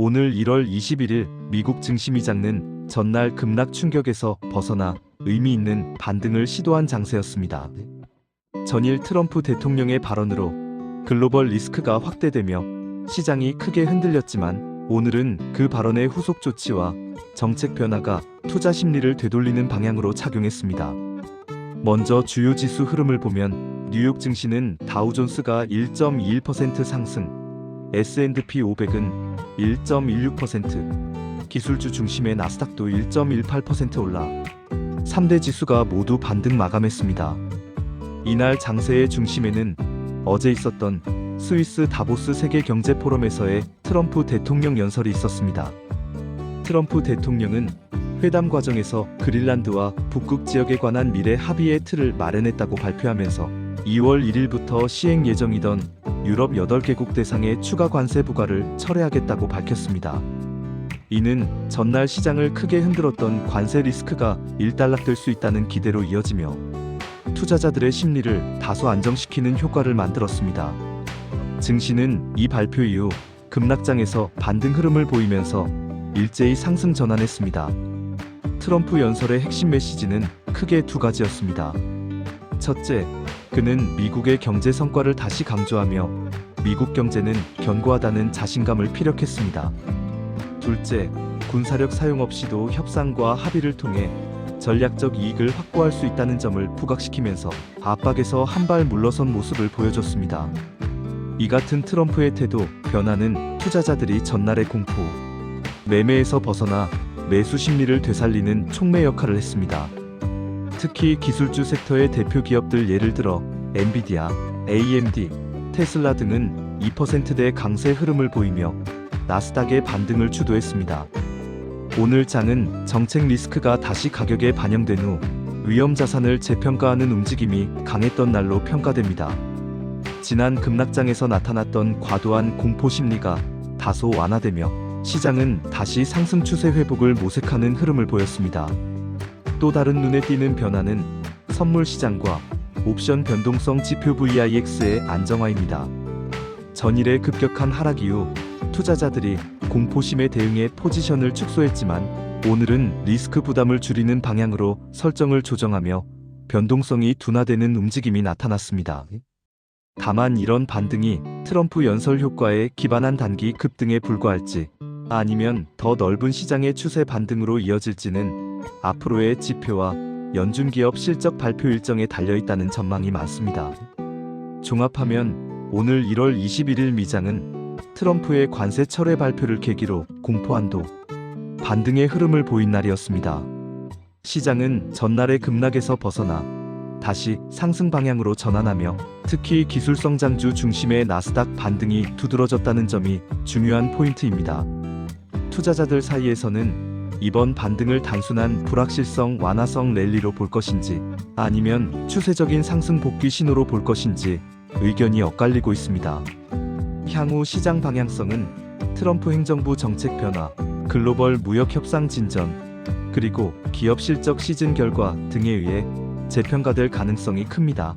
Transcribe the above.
오늘 1월 21일 미국 증시미 장는 전날 급락 충격에서 벗어나 의미 있는 반등을 시도한 장세였습니다. 전일 트럼프 대통령의 발언으로 글로벌 리스크가 확대되며 시장이 크게 흔들렸지만 오늘은 그 발언의 후속 조치와 정책 변화가 투자 심리를 되돌리는 방향으로 작용했습니다. 먼저 주요 지수 흐름을 보면 뉴욕 증시는 다우존스가 1.21% 상승, S&P 500은 1.16%, 기술주 중심의 나스닥도 1.18% 올라 3대 지수가 모두 반등 마감했습니다. 이날 장세의 중심에는 어제 있었던 스위스 다보스 세계 경제 포럼에서의 트럼프 대통령 연설이 있었습니다. 트럼프 대통령은 회담 과정에서 그린란드와 북극 지역에 관한 미래 합의의 틀을 마련했다고 발표하면서 2월 1일부터 시행 예정이던 유럽 8개국 대상의 추가 관세 부과를 철회하겠다고 밝혔습니다. 이는 전날 시장을 크게 흔들었던 관세 리스크가 일단락될 수 있다는 기대로 이어지며 투자자들의 심리를 다소 안정시키는 효과를 만들었습니다. 증시는 이 발표 이후 급락장에서 반등 흐름을 보이면서 일제히 상승 전환했습니다. 트럼프 연설의 핵심 메시지는 크게 두 가지였습니다. 첫째, 그는 미국의 경제 성과를 다시 강조하며 미국 경제는 견고하다는 자신감을 피력했습니다. 둘째, 군사력 사용 없이도 협상과 합의를 통해 전략적 이익을 확보할 수 있다는 점을 부각시키면서 압박에서 한 발 물러선 모습을 보여줬습니다. 이 같은 트럼프의 태도, 변화는 투자자들이 전날의 공포, 매매에서 벗어나 매수 심리를 되살리는 촉매 역할을 했습니다. 특히 기술주 섹터의 대표 기업들 예를 들어 엔비디아, AMD, 테슬라 등은 2%대 강세 흐름을 보이며 나스닥의 반등을 주도했습니다. 오늘 장은 정책 리스크가 다시 가격에 반영된 후 위험 자산을 재평가하는 움직임이 강했던 날로 평가됩니다. 지난 급락장에서 나타났던 과도한 공포 심리가 다소 완화되며 시장은 다시 상승 추세 회복을 모색하는 흐름을 보였습니다. 또 다른 눈에 띄는 변화는 선물 시장과 옵션 변동성 지표 VIX의 안정화입니다. 전일의 급격한 하락 이후 투자자들이 공포심에 대응해 포지션을 축소했지만 오늘은 리스크 부담을 줄이는 방향으로 설정을 조정하며 변동성이 둔화되는 움직임이 나타났습니다. 다만 이런 반등이 트럼프 연설 효과에 기반한 단기 급등에 불과할지 아니면 더 넓은 시장의 추세 반등으로 이어질지는 앞으로의 지표와 연준 기업 실적 발표 일정에 달려 있다는 전망이 많습니다. 종합하면 오늘 1월 21일 미장은 트럼프의 관세 철회 발표를 계기로 공포 한도 반등의 흐름을 보인 날이었습니다. 시장은 전날의 급락에서 벗어나 다시 상승 방향으로 전환하며 특히 기술 성장주 중심의 나스닥 반등이 두드러졌다는 점이 중요한 포인트입니다. 투자자들 사이에서는 이번 반등을 단순한 불확실성 완화성 랠리로 볼 것인지 아니면 추세적인 상승 복귀 신호로 볼 것인지 의견이 엇갈리고 있습니다. 향후 시장 방향성은 트럼프 행정부 정책 변화, 글로벌 무역 협상 진전, 그리고 기업 실적 시즌 결과 등에 의해 재평가될 가능성이 큽니다.